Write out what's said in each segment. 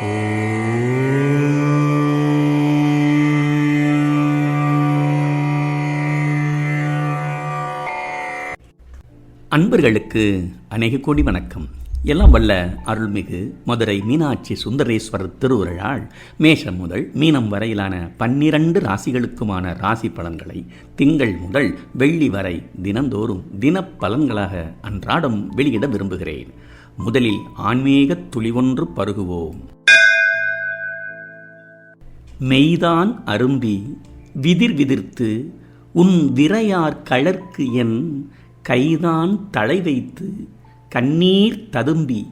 அன்பர்களுக்கு அநேக கோடி வணக்கம். எல்லாம் வல்ல அருள்மிகு மதுரை மீனாட்சி சுந்தரேஸ்வரர் திருவுருளால் மேஷம் முதல் மீனம் வரையிலான பன்னிரண்டு ராசிகளுக்குமான ராசி பலன்களை திங்கள் முதல் வெள்ளி வரை தினந்தோறும் தினப் பலன்களாக அன்றாடம் வெளியிட விரும்புகிறேன். முதலில் ஆன்மீக துளிவொன்று பருகுவோம். மெய்தான் அரும்பி விதிர் விதிர்த்து உன் விரையார் களர்க்கு என் கைதான் தலை வைத்து கண்ணீர் ததும்பி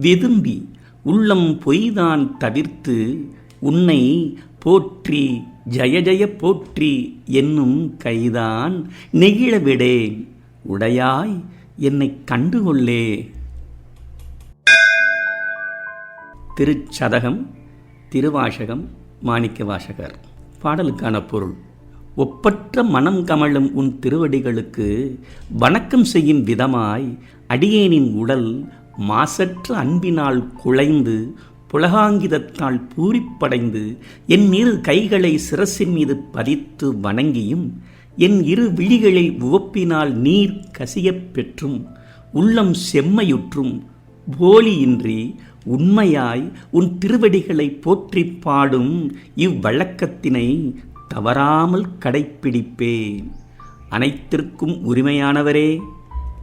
வெதும்பி உள்ளம் பொய்தான் தவிர்த்து உன்னை போற்றி ஜய ஜய போற்றி என்னும் கைதான் நெகிழவிடேன். உடையாய் என்னை கண்டுகொள்ளே. திருச்சதகம் திருவாசகம் மாணிக்க வாசகர் பாடலுக்கான பொருள் ஒப்பற்ற மனம் கமழும் உன் திருவடிகளுக்கு வணக்கம் செய்யும் விதமாய் அடியேனின் உடல் மாசற்ற அன்பினால் குலைந்து புலகாங்கிதத்தால் பூரிப்படைந்து என் இரு கைகளை சிரசின் மீது பதித்து வணங்கியும் என் இரு விழிகளை உவப்பினால் நீர் கசியப் பெற்றும் உள்ளம் செம்மையுற்றும் போலியின்றி உண்மையாய் உன் திருவடிகளை போற்றி பாடும் இவ்வழக்கத்தினை தவறாமல் கடைப்பிடிப்பேன். அனைத்திற்கும் உரிமையானவரே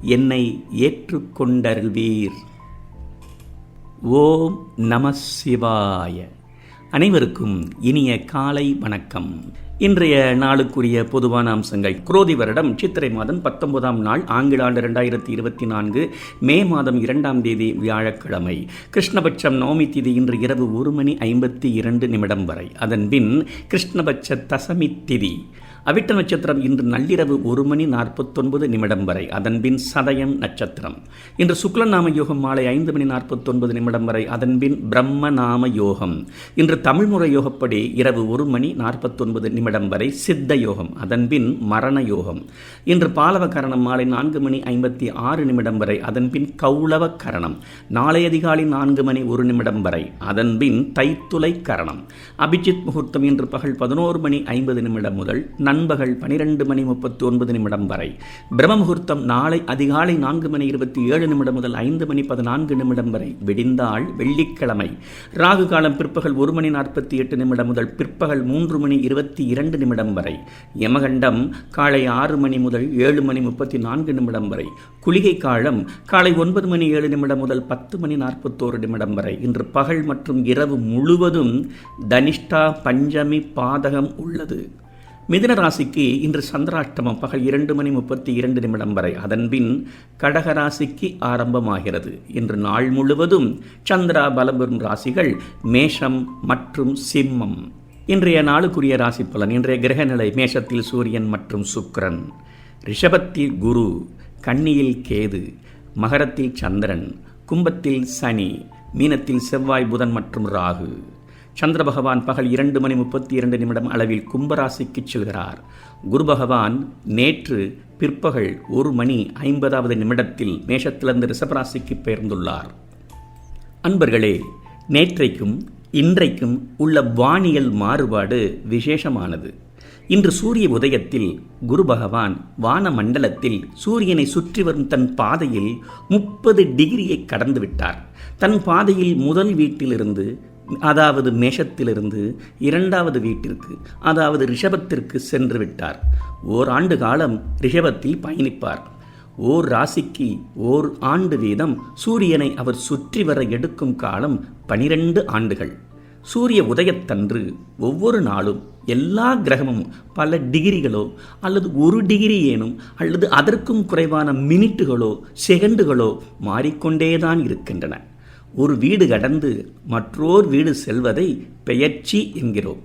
என்னை ஏற்றுக்கொண்டருள்வீர். ஓம் நம சிவாய. அனைவருக்கும் இனிய காலை வணக்கம். இன்றைய நாளுக்குரிய பொதுவான அம்சங்கள். குரோதி வருடம் சித்திரை மாதம் பத்தொன்பதாம் நாள் ஆங்கில ஆண்டு இரண்டாயிரத்தி இருபத்தி நான்கு மே மாதம் இரண்டாம் தேதி வியாழக்கிழமை. கிருஷ்ணபட்சம் நவமி திதி இன்று இரவு ஒரு மணி ஐம்பத்தி இரண்டு நிமிடம் வரை. அதன்பின் கிருஷ்ணபட்ச தசமி திதி. அவிட்ட நட்சத்திரம் இன்று நள்ளிரவு ஒரு மணி நாற்பத்தொன்பது நிமிடம் வரை அதன்பின் சதயம் நட்சத்திரம். இன்று சுக்லநாம யோகம் மாலை ஐந்து மணி நாற்பத்தொன்பது நிமிடம் வரை அதன்பின் பிரம்மநாம யோகம். இன்று தமிழ்முறை யோகப்படி இரவு ஒரு மணி நாற்பத்தொன்பது நிமிடம் வரை சித்த யோகம் அதன்பின் மரண யோகம். இன்று பாலவ கரணம் மாலை நான்கு மணி ஐம்பத்தி ஆறு நிமிடம் வரை அதன்பின் கௌளவ கரணம் நாளை அதிகாலை நான்கு மணி ஒரு நிமிடம் வரை அதன்பின் தைத்துளை கரணம். அபிஜித் முகூர்த்தம் இன்று பகல் பதினோரு மணி ஐம்பது நிமிடம் முதல் நண்பகல் பனிரெண்டு மணி முப்பத்தி ஒன்பது நிமிடம் வரை. பிரம்ம முகூர்த்தம் நாளை அதிகாலை நான்கு மணி இருபத்தி ஏழு நிமிடம் முதல் ஐந்து மணி பதினான்கு நிமிடம் வரை. விடிந்தாள் வெள்ளிக்கிழமை. ராகு காலம் பிற்பகல் ஒரு மணி நாற்பத்தி எட்டு நிமிடம் முதல் பிற்பகல் மூன்று மணி இருபத்தி இரண்டு நிமிடம் வரை. யமகண்டம் காலை ஆறு மணி முதல் ஏழு மணி முப்பத்தி நான்கு நிமிடம் வரை. குளிகை காலம் காலை ஒன்பது மணி ஏழு நிமிடம் முதல் பத்து மணி நாற்பத்தோரு நிமிடம் வரை. இன்று பகல் மற்றும் இரவு முழுவதும் தனிஷ்டா பஞ்சமி பாதகம் உள்ளது. மிதுன ராசிக்கு இன்று சந்திராஷ்டமம் பகல் இரண்டு மணி முப்பத்தி இரண்டு நிமிடம் வரை. அதன்பின் கடக ராசிக்கு ஆரம்பமாகிறது. இன்று நாள் முழுவதும் சந்திரா பலம் பெறும் ராசிகள் மேஷம் மற்றும் சிம்மம். இன்றைய நாளுக்குரிய ராசி பலன் இன்றைய கிரகநிலை மேஷத்தில் சூரியன் மற்றும் சுக்கரன். ரிஷபத்தில் குரு கன்னியில் கேது மகரத்தில் சந்திரன் கும்பத்தில் சனி மீனத்தில் செவ்வாய் புதன் மற்றும் ராகு. சந்திர பகவான் பகல் இரண்டு மணி முப்பத்தி இரண்டு நிமிடம் அளவில் கும்பராசிக்கு செல்கிறார். குரு பகவான் நேற்று பிற்பகல் ஒரு மணி ஐம்பதாவது நிமிடத்தில் மேஷத்திலிருந்து ரிஷபராசிக்கு பெயர்ந்துள்ளார். அன்பர்களே நேற்றைக்கும் இன்றைக்கும் உள்ள வானியல் மாறுபாடு விசேஷமானது. இன்று சூரிய உதயத்தில் குரு பகவான் வான மண்டலத்தில் சூரியனை சுற்றி வரும் தன் பாதையில் முப்பது டிகிரியை கடந்து விட்டார். தன் பாதையில் முதல் வீட்டிலிருந்து அதாவது மேஷத்திலிருந்து இரண்டாவது வீட்டிற்கு அதாவது ரிஷபத்திற்கு சென்று விட்டார். ஓராண்டு காலம் ரிஷபத்தில் பயணிப்பார். ஓர் ராசிக்கு ஓர் ஆண்டு வீதம் சூரியனை அவர் சுற்றி வர எடுக்கும் காலம் பனிரெண்டு ஆண்டுகள். சூரிய உதயத்தன்று ஒவ்வொரு நாளும் எல்லா கிரகமும் பல டிகிரிகளோ அல்லது ஒரு டிகிரி ஏனும் அல்லது அதற்கும் குறைவான மினிட்டுகளோ செகண்டுகளோ மாறிக்கொண்டேதான் இருக்கின்றன. ஒரு வீடு கடந்து மற்றோர் வீடு செல்வதை பெயர்ச்சி என்கிறோம்.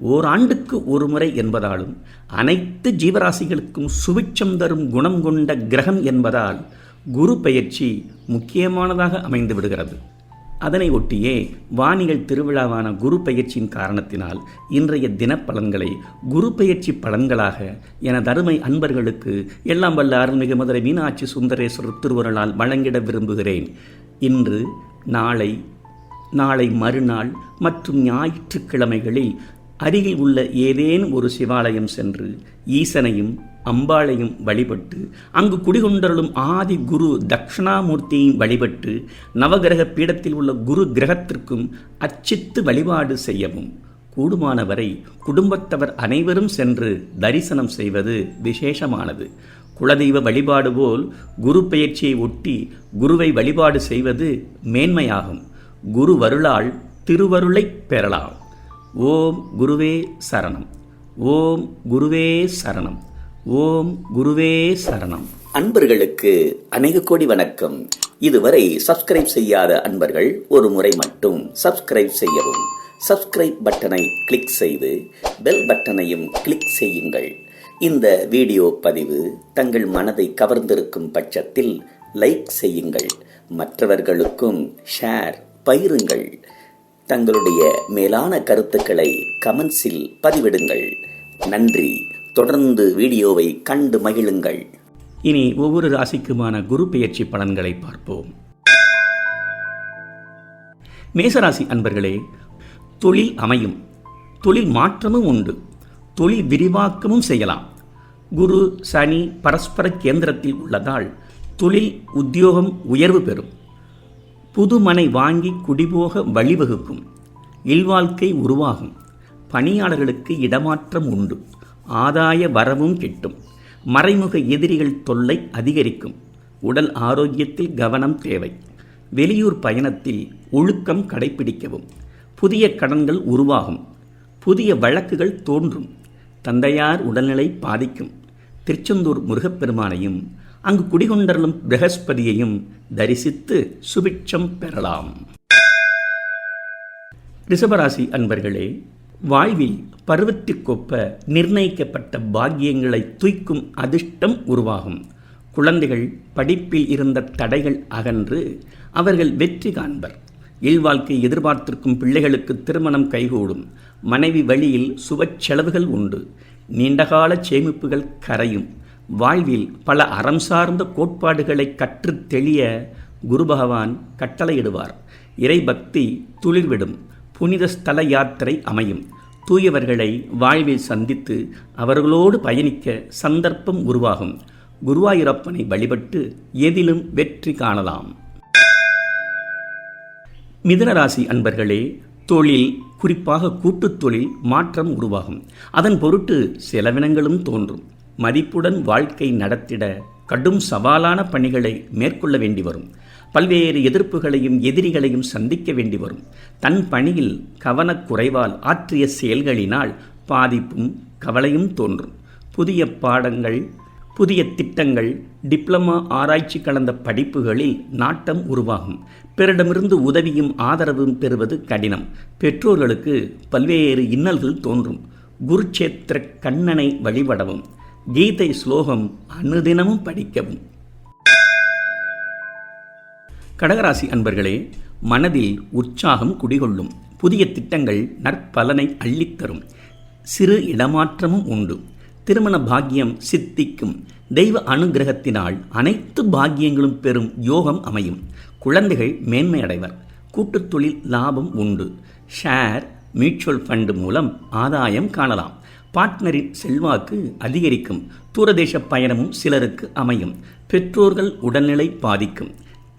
ஓராண்டுக்கு ஒரு முறை என்பதாலும் அனைத்து ஜீவராசிகளுக்கும் சுபிட்சம் தரும் குணம் கொண்ட கிரகம் என்பதால் குரு பெயர்ச்சி முக்கியமானதாக அமைந்து விடுகிறது. அதனை ஒட்டியே வானிகள் திருவிழாவான குரு பெயர்ச்சியின் காரணத்தினால் இன்றைய தினப்பலன்களை குரு பெயர்ச்சி பலன்களாக என தருமை அன்பர்களுக்கு எல்லாம் வல்ல அருள்மிகு மதுரை மீனாட்சி சுந்தரேஸ்வரர் திருவருளால் வழங்கிட விரும்புகிறேன். இன்று நாளை நாளை மறுநாள் மற்றும் ஞாயிற்றுக்கிழமைகளில் அருகில் உள்ள ஏதேனும் ஒரு சிவாலயம் சென்று ஈசனையும் அம்பாளையும் வழிபட்டு அங்கு குடிகொண்டருளும் ஆதி குரு தக்ஷணாமூர்த்தியையும் வழிபட்டு நவகிரக பீடத்தில் உள்ள குரு கிரகத்திற்கும் அச்சித்து வழிபாடு செய்யவும் கூடுமானவரை குடும்பத்தவர் அனைவரும் சென்று தரிசனம் செய்வது விசேஷமானது. குலதெய்வ வழிபாடு போல் குரு பெயர்ச்சியை ஒட்டி குருவை வழிபாடு செய்வது மேன்மையாகும். குரு வருளால் திருவருளை பெறலாம். ஓம் குருவே சரணம். ஓம் குருவே சரணம். ஓம் குருவே சரணம். அன்பர்களுக்கு அநேக கோடி வணக்கம். இதுவரை சப்ஸ்கிரைப் செய்யாத அன்பர்கள் ஒரு முறை மட்டும் சப்ஸ்கிரைப் செய்யவும். சப்ஸ்கிரைப் பட்டனை கிளிக் செய்து பெல் பட்டனையும் கிளிக் செய்யுங்கள். இந்த வீடியோ பதிவு தங்கள் மனதை கவர்ந்திருக்கும் பட்சத்தில் லைக் செய்யுங்கள். மற்றவர்களுக்கும் ஷேர் பயிருங்கள் தங்களுடைய மேலான கருத்துக்களை கமெண்ட்ஸில் பதிவிடுங்கள். நன்றி. தொடர்ந்து வீடியோவை கண்டு மகிழுங்கள். இனி ஒவ்வொரு ராசிக்குமான குரு பெயர்ச்சி பலன்களை பார்ப்போம். மேசராசி அன்பர்களே தொழில் அமையும். தொழில் மாற்றமும் உண்டு. தொழில் விரிவாக்கமும் செய்யலாம். குரு சனி பரஸ்பர கேந்திரத்தில் உள்ளதால் தொழில் உத்தியோகம் உயர்வு பெறும். புது மனை வாங்கி குடிபோக வழிவகுக்கும். இல்வாழ்க்கை உருவாகும். பணியாளர்களுக்கு இடமாற்றம் உண்டு. ஆதாய வரவும் கிட்டும். மறைமுக எதிரிகள் தொல்லை அதிகரிக்கும். உடல் ஆரோக்கியத்தில் கவனம் தேவை. வெளியூர் பயணத்தில் ஒழுக்கம் கடைபிடிக்கவும். புதிய கடன்கள் உருவாகும். புதிய வழக்குகள் தோன்றும். தந்தையார் உடல்நிலை பாதிக்கும். திருச்செந்தூர் முருகப்பெருமானையும் அங்கு குடிகொண்டருளும் பிரகஸ்பதியையும் தரிசித்து சுபிட்சம் பெறலாம். ரிஷபராசி அன்பர்களே வாழ்வில் பருவத்திற்கொப்ப நிர்ணயிக்கப்பட்ட பாக்கியங்களை தூய்க்கும் அதிர்ஷ்டம் உருவாகும். குழந்தைகள் படிப்பில் இருந்த தடைகள் அகன்று அவர்கள் வெற்றி காண்பர். இல்வாழ்க்கை எதிர்பார்த்திருக்கும் பிள்ளைகளுக்கு திருமணம் கைகூடும். மனைவி வழியில் சுவச்செலவுகள் உண்டு. நீண்டகால சேமிப்புகள் கரையும். வாழ்வில் பல அறம் சார்ந்த கோட்பாடுகளை கற்றுத் தெளிய குரு பகவான் கட்டளையிடுவார். இறைபக்தி துளிர்விடும். புனித ஸ்தல யாத்திரை அமையும். தூயவர்களை வாழ்வில் சந்தித்து அவர்களோடு பயணிக்க சந்தர்ப்பம் உருவாகும். குருவாயூரப்பனை வழிபட்டு எதிலும் வெற்றி காணலாம். மிதனராசி அன்பர்களே தொழில் குறிப்பாக கூட்டுத் தொழில் மாற்றம் உருவாகும். அதன் பொருட்டு செலவினங்களும் தோன்றும். மதிப்புடன் வாழ்க்கை நடத்திட கடும் சவாலான பணிகளை மேற்கொள்ள வேண்டி வரும். பல்வேறு எதிர்ப்புகளையும் எதிரிகளையும் சந்திக்க வேண்டி வரும். தன் பணியில் கவனக்குறைவால் ஆற்றிய செயல்களினால் பாதிப்பும் கவலையும் தோன்றும். புதிய பாடங்கள் புதிய திட்டங்கள் டிப்ளமா ஆராய்ச்சி கலந்த படிப்புகளில் நாட்டம் உருவாகும். பிறரிடமிருந்து உதவியும் ஆதரவும் பெறுவது கடினம். பெற்றோர்களுக்கு பல்வேறு இன்னல்கள் தோன்றும். குருச்சேத்திர கண்ணனை வழிபடவும் கீதை ஸ்லோகம் அனுதினமும் படிக்கவும். கடகராசி அன்பர்களே மனதில் உற்சாகம் குடிகொள்ளும். புதிய திட்டங்கள் நற்பலனை அள்ளித்தரும். சிறு இடமாற்றமும் உண்டு. திருமண பாக்கியம் சித்திக்கும் தெய்வ அனுகிரகத்தினால் அனைத்து பாக்கியங்களும் பெறும் யோகம் அமையும். குழந்தைகள் மேன்மை அடைவர். கூட்டுத் தொழில் லாபம் உண்டு. ஷேர் மியூச்சுவல் ஃபண்டு மூலம் ஆதாயம் காணலாம். பார்ட்னரின் செல்வாக்கு அதிகரிக்கும். தூரதேச பயணமும் சிலருக்கு அமையும். பெற்றோர்கள் உடல்நிலை பாதிக்கும்.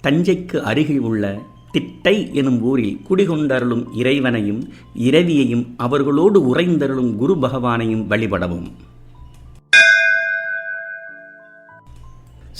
தஞ்சைக்கு அருகில் உள்ள திட்டை எனும் ஊரில் குடிகொண்டருளும் இறைவனையும் இரவியையும் அவர்களோடு உறைந்தருளும் குரு பகவானையும் வழிபடவும்.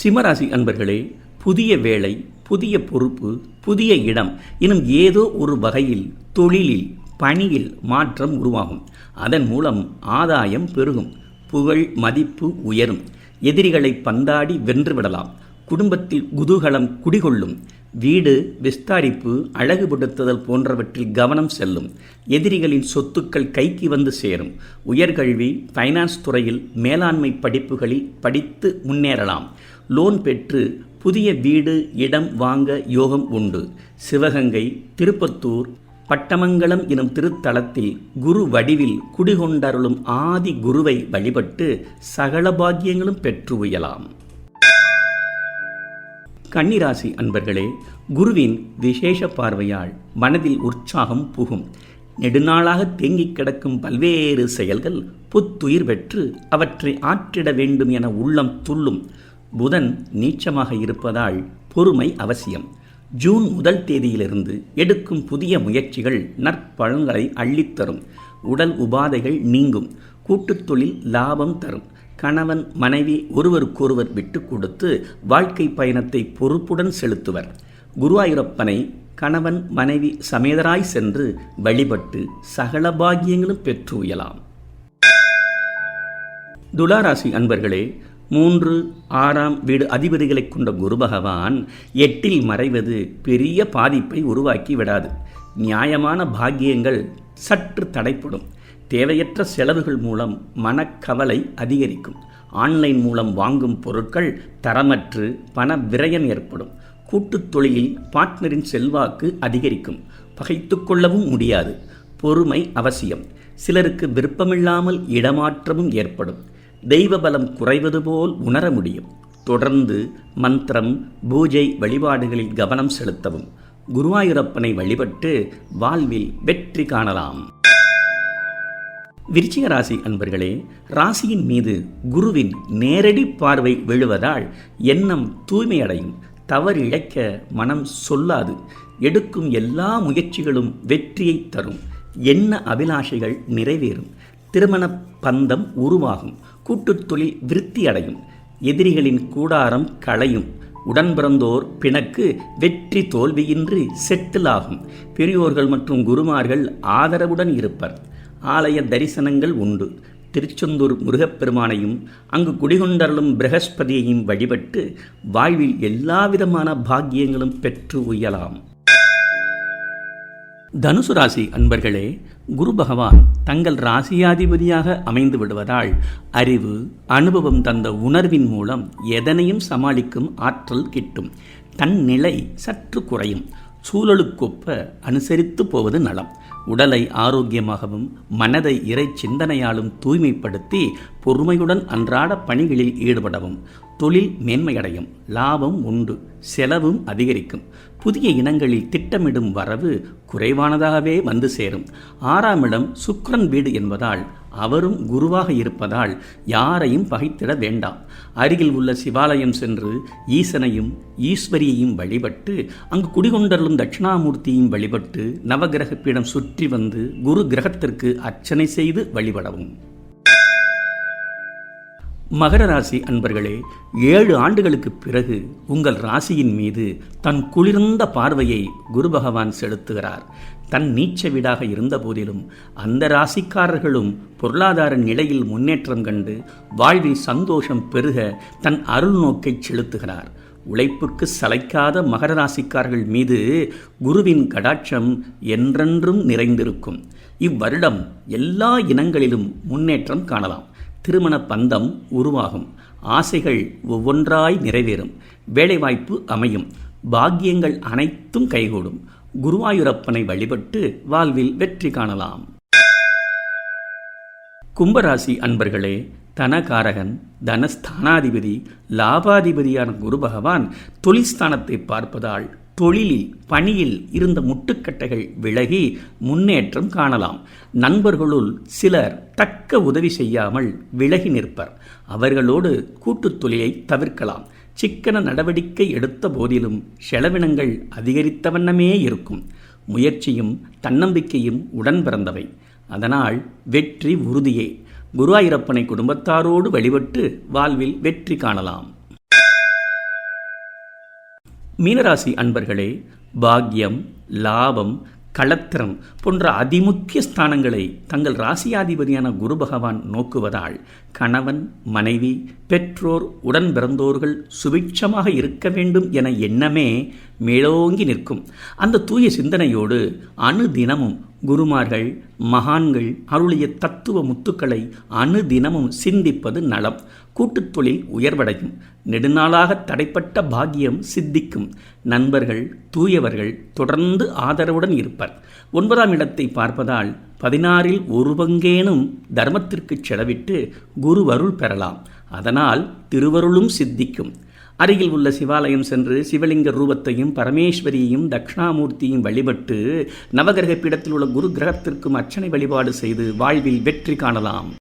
சிம்மராசி அன்பர்களே புதிய வேலை புதிய பொறுப்பு புதிய இடம் எனும் ஏதோ ஒரு வகையில் தொழிலில் பணியில் மாற்றம் உருவாகும். அதன் மூலம் ஆதாயம் பெருகும் புகழ் மதிப்பு உயரும். எதிரிகளை பந்தாடி வென்றுவிடலாம் குடும்பத்தில் குதூகலம் குடிகொள்ளும். வீடு விஸ்தாரிப்பு அழகுபடுத்துதல் போன்றவற்றில் கவனம் செல்லும். எதிரிகளின் சொத்துக்கள் கைக்கு வந்து சேரும். உயர்கல்வி ஃபைனான்ஸ் துறையில் மேலாண்மை படிப்புகளில் படித்து முன்னேறலாம். லோன் பெற்று புதிய வீடு இடம் வாங்க யோகம் உண்டு. சிவகங்கை திருப்பத்தூர் பட்டமங்கலம் எனும் திருத்தலத்தில் குரு வடிவில் குடிகொண்டருளும் ஆதி குருவை வழிபட்டு சகல பாக்கியங்களும் பெற்று உயலாம். கன்னிராசி அன்பர்களே குருவின் விசேஷ பார்வையால் மனதில் உற்சாகம் புகும். நெடுநாளாக தேங்கிக் கிடக்கும் பல்வேறு செயல்கள் புத்துயிர் பெற்று அவற்றை ஆற்றிட வேண்டும் என உள்ளம் துள்ளும். புதன் நீச்சமாக இருப்பதால் பொறுமை அவசியம். ஜூன் முதல் தேதியிலிருந்து எடுக்கும் புதிய முயற்சிகள் நற்பழங்களை அள்ளித்தரும். உடல் உபாதைகள் நீங்கும். கூட்டுத் தொழில் லாபம் தரும். கணவன் மனைவி ஒருவருக்கொருவர் விட்டு கொடுத்து வாழ்க்கை பயணத்தை பொறுப்புடன் செலுத்துவர். குருவாயூரப்பனை கணவன் மனைவி சமேதராய் சென்று வழிபட்டு சகல பாகியங்களும் பெற்று உயலாம். துளாராசி அன்பர்களே மூன்று ஆறாம் வீடு அதிபதிகளை கொண்ட குரு பகவான் எட்டில் மறைவது பெரிய பாதிப்பை உருவாக்கி விடாது. நியாயமான பாக்கியங்கள் சற்று தடைப்படும். தேவையற்ற செலவுகள் மூலம் மனக்கவலை அதிகரிக்கும். ஆன்லைன் மூலம் வாங்கும் பொருட்கள் தரமற்று பண விரயம் ஏற்படும். கூட்டுத் தொழிலில் பார்ட்னரின் செல்வாக்கு அதிகரிக்கும். பகைத்து கொள்ளவும் முடியாது. பொறுமை அவசியம். சிலருக்கு விருப்பமில்லாமல் இடமாற்றமும் ஏற்படும். தெய்வ பலம் குறைவது போல் உணர முடியும். தொடர்ந்து மந்திரம் பூஜை வழிபாடுகளில் கவனம் செலுத்தவும். குருவாயூரப்பனை வழிபட்டு வாழ்வில் வெற்றி காணலாம். விருச்சிக ராசி அன்பர்களே ராசியின் மீது குருவின் நேரடி பார்வை விழுவதால் எண்ணம் தூய்மையடையும். தவறு இழைக்க மனம் சொல்லாது. எடுக்கும் எல்லா முயற்சிகளும் வெற்றியை தரும். எண்ண அபிலாஷைகள் நிறைவேறும். திருமண பந்தம் உருவாகும். கூட்டுத் தொழில் விருத்தி அடையும் எதிரிகளின் கூடாரம் களையும். உடன் பிறந்தோர் பிணக்கு வெற்றி தோல்வியின்றி செட்டிலாகும். பெரியோர்கள் மற்றும் குருமார்கள் ஆதரவுடன் இருப்பர். ஆலய தரிசனங்கள் உண்டு. திருச்செந்தூர் முருகப்பெருமானையும் அங்கு குடிகொண்டருளும் பிரகஸ்பதியையும் வழிபட்டு வாழ்வில் எல்லாவிதமான பாக்கியங்களும் பெற்று உயலாம். தனுசு ராசி அன்பர்களே குரு பகவான் தங்கள் ராசியாதிபதியாக அமைந்து விடுவதால் அறிவு அனுபவம் தந்த உணர்வின் மூலம் எதனையும் சமாளிக்கும் ஆற்றல் கிட்டும். தன் நிலை சற்று குறையும். சூழலுக்கொப்ப அனுசரித்து போவது நலம். உடலை ஆரோக்கியமாகவும் மனதை இறை சிந்தனையாலும் தூய்மைப்படுத்தி பொறுமையுடன் அன்றாட பணிகளில் ஈடுபடவும். தொழில் மேன்மையடையும் லாபம் உண்டு செலவும் அதிகரிக்கும். புதிய இனங்களில் திட்டமிடும் வரவு குறைவானதாகவே வந்து சேரும். ஆறாம் இடம் சுக்ரன் வீடு என்பதால் அவரும் குருவாக இருப்பதால் யாரையும் பகைத்திட வேண்டாம். அருகில் உள்ள சிவாலயம் சென்று ஈசனையும் ஈஸ்வரியையும் வழிபட்டு அங்கு குடிகொண்டருளும் தட்சிணாமூர்த்தியையும் வழிபட்டு நவகிரக பீடம் சுற்றி வந்து குரு கிரகத்திற்கு அர்ச்சனை செய்து வழிபடவும். மகர ராசி அன்பர்களே ஏழு ஆண்டுகளுக்கு பிறகு உங்கள் ராசியின் மீது தன் குளிர்ந்த பார்வையை குரு பகவான் செலுத்துகிறார். தன் நீச்ச வீடாக இருந்த போதிலும் அந்த ராசிக்காரர்களும் பொருளாதார நிலையில் முன்னேற்றம் கண்டு வாழ்வில் சந்தோஷம் பெருக தன் அருள் நோக்கை செலுத்துகிறார். உழைப்புக்கு சளைக்காத மகர ராசிக்காரர்கள் மீது குருவின் கடாட்சம் என்றென்றும் நிறைந்திருக்கும். இவ்வருடம் எல்லா இனங்களிலும் முன்னேற்றம் காணலாம். திருமண பந்தம் உருவாகும். ஆசைகள் ஒவ்வொன்றாய் நிறைவேறும். வேலைவாய்ப்பு அமையும். பாக்கியங்கள் அனைத்தும் கைகூடும். குருவாயூரப்பனை வழிபட்டு வாழ்வில் வெற்றி காணலாம். கும்பராசி அன்பர்களே தனகாரகன் தனஸ்தானாதிபதி லாபாதிபதியான குரு பகவான் தொழில்ஸ்தானத்தை பார்ப்பதால் தொழிலில் பணியில் இருந்த முட்டுக்கட்டைகள் விலகி முன்னேற்றம் காணலாம். நண்பர்களுள் சிலர் தக்க உதவி செய்யாமல் விலகி நிற்பர். அவர்களோடு கூட்டுத் தொழிலை தவிர்க்கலாம். சிக்கன நடவடிக்கை எடுத்த போதிலும் செலவினங்கள் அதிகரித்த வண்ணமே இருக்கும். முயற்சியும் தன்னம்பிக்கையும் உடன் பிறந்தவை. அதனால் வெற்றி உறுதியே. குருவாயூரப்பனை குடும்பத்தாரோடு வழிபட்டு வாழ்வில் வெற்றி காணலாம். மீனராசி அன்பர்களே பாக்யம் லாபம் களத்திரம் போன்ற அதிமுக்கிய ஸ்தானங்களை தங்கள் ராசியாதிபதியான குரு பகவான் நோக்குவதால் கணவன் மனைவி பெற்றோர் உடன் பிறந்தோர்கள் சுபிட்சமாக இருக்க வேண்டும் என எண்ணமே மேலோங்கி நிற்கும். அந்த தூய சிந்தனையோடு அணு தினமும் குருமார்கள் மகான்கள் அருளிய தத்துவ முத்துக்களை அணு தினமும் சிந்திப்பது நலம். கூட்டுத் தொழில் உயர்வடையும். நெடுநாளாக தடைப்பட்ட பாக்கியம் சித்திக்கும். நண்பர்கள் தூயவர்கள் தொடர்ந்து ஆதரவுடன் இருப்பர். ஒன்பதாம் இடத்தை பார்ப்பதால் பதினாறில் ஒரு பங்கேனும் தர்மத்திற்கு செலவிட்டு குருவருள் பெறலாம். அதனால் திருவருளும் சித்திக்கும். அருகில் உள்ள சிவாலயம் சென்று சிவலிங்க ரூபத்தையும் பரமேஸ்வரியையும் தட்சிணாமூர்த்தியும் வழிபட்டு நவகிரக பீடத்தில் உள்ள குரு கிரகத்திற்கும் அர்ச்சனை வழிபாடு செய்து வாழ்வில் வெற்றி காணலாம்.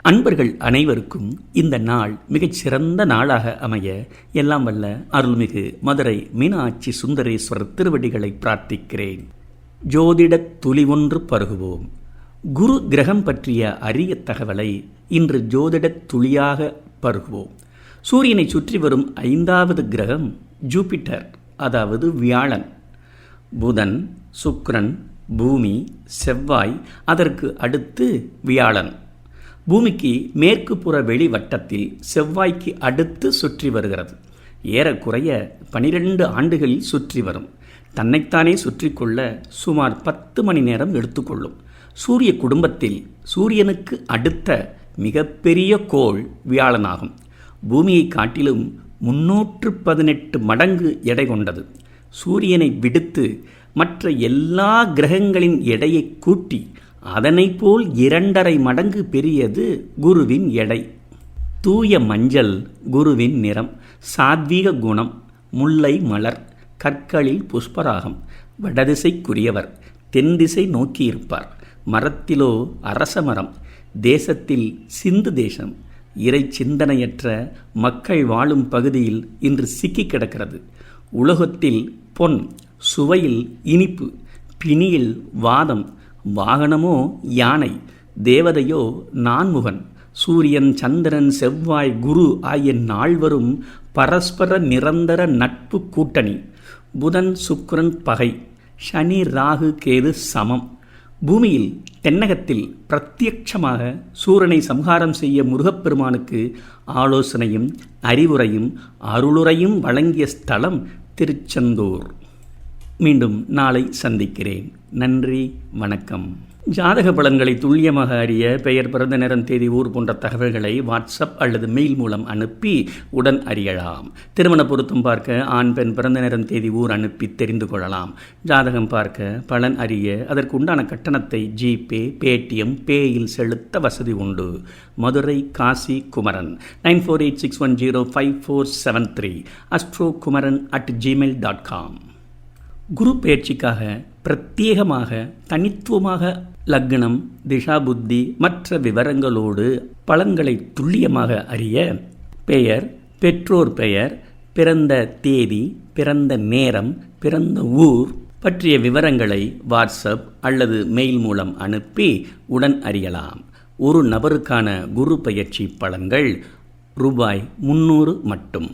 அன்பர்கள் அனைவருக்கும் இந்த நாள் மிகச் சிறந்த நாளாக அமைய எல்லாம் வல்ல அருள்மிகு மதுரை மீனாட்சி சுந்தரேஸ்வரர் திருவடிகளை பிரார்த்திக்கிறேன். ஜோதிடத் துளி ஒன்று பருகுவோம். குரு கிரகம் பற்றிய அரிய தகவலை இன்று ஜோதிடத் துளியாக பருகுவோம். சூரியனை சுற்றி வரும் ஐந்தாவது கிரகம் ஜூபிட்டர் அதாவது வியாழன். புதன் சுக்ரன் பூமி செவ்வாய் அதற்கு அடுத்து வியாழன். பூமிக்கு மேற்கு புற வெளி வட்டத்தில் செவ்வாய்க்கு அடுத்து சுற்றி வருகிறது. ஏறக்குறைய பனிரெண்டு ஆண்டுகளில் சுற்றி வரும். தன்னைத்தானே சுற்றி கொள்ள சுமார் பத்து மணி நேரம் எடுத்துக்கொள்ளும். சூரிய குடும்பத்தில் சூரியனுக்கு அடுத்த மிகப்பெரிய கோள் வியாழனாகும். பூமியை காட்டிலும் முன்னூற்று பதினெட்டு மடங்கு எடை கொண்டது. சூரியனை விடுத்து மற்ற எல்லா கிரகங்களின் எடையை கூட்டி அதனை போல் இரண்டரை மடங்கு பெரியது குருவின் எடை. தூய மஞ்சள் குருவின் நிறம் சாத்வீக குணம் முல்லை மலர் கற்களில் புஷ்பராகம் வடதிசைக்குரியவர் தென் திசை நோக்கியிருப்பார். மரத்திலோ அரச மரம் தேசத்தில் சிந்து தேசம். இறை சிந்தனையற்ற மக்கள் வாழும் பகுதியில் இன்று சிக்கி கிடக்கிறது. உலகத்தில் பொன் சுவையில் இனிப்பு பிணியில் வாதம் வாகனமோ யானை தேவதையோ நான்முகன் சூரியன் சந்திரன் செவ்வாய் குரு ஆகிய நால்வரும் பரஸ்பர நிரந்தர நட்பு கூட்டணி. புதன் சுக்ரன் பகை. சனி ராகு கேது சமம். பூமியில் தென்னகத்தில் பிரத்யட்சமாக சூரனை சம்ஹாரம் செய்ய முருகப்பெருமானுக்கு ஆலோசனையும் அறிவுரையும் அருளுரையும் வழங்கிய ஸ்தலம் திருச்செந்தூர். மீண்டும் நாளை சந்திக்கிறேன். நன்றி வணக்கம். ஜாதக பலன்களை துல்லியமாக அறிய பெயர் பிறந்த நேரம் தேதி ஊர் போன்ற தகவல்களை வாட்ஸ்அப் அல்லது மெயில் மூலம் அனுப்பி உடன் அறியலாம். திருமண பொருத்தம் பார்க்க ஆண் பெண் பிறந்த நேரம் தேதி ஊர் அனுப்பி தெரிந்து கொள்ளலாம். ஜாதகம் பார்க்க பலன் அறிய அதற்கு உண்டான கட்டணத்தை ஜிபே பேடிஎம் பேயில் செலுத்த வசதி உண்டு. Madurai Kasi Kumaran nine four eight six one zero five four seven three astro Kumaran at Gmail dot com. குரு பயிற்சிக்காக பிரத்யேகமாக தனித்துவமாக லக்னம் திஷா புத்தி மற்ற விவரங்களோடு பலன்களை துல்லியமாக அறிய பெயர் பெற்றோர் பெயர் பிறந்த தேதி பிறந்த நேரம் பிறந்த ஊர் பற்றிய விவரங்களை வாட்ஸ்அப் அல்லது மெயில் மூலம் அனுப்பி உடன் அறியலாம். ஒரு நபருக்கான குரு பயிற்சி பலன்கள் ரூபாய் முன்னூறு மட்டும்.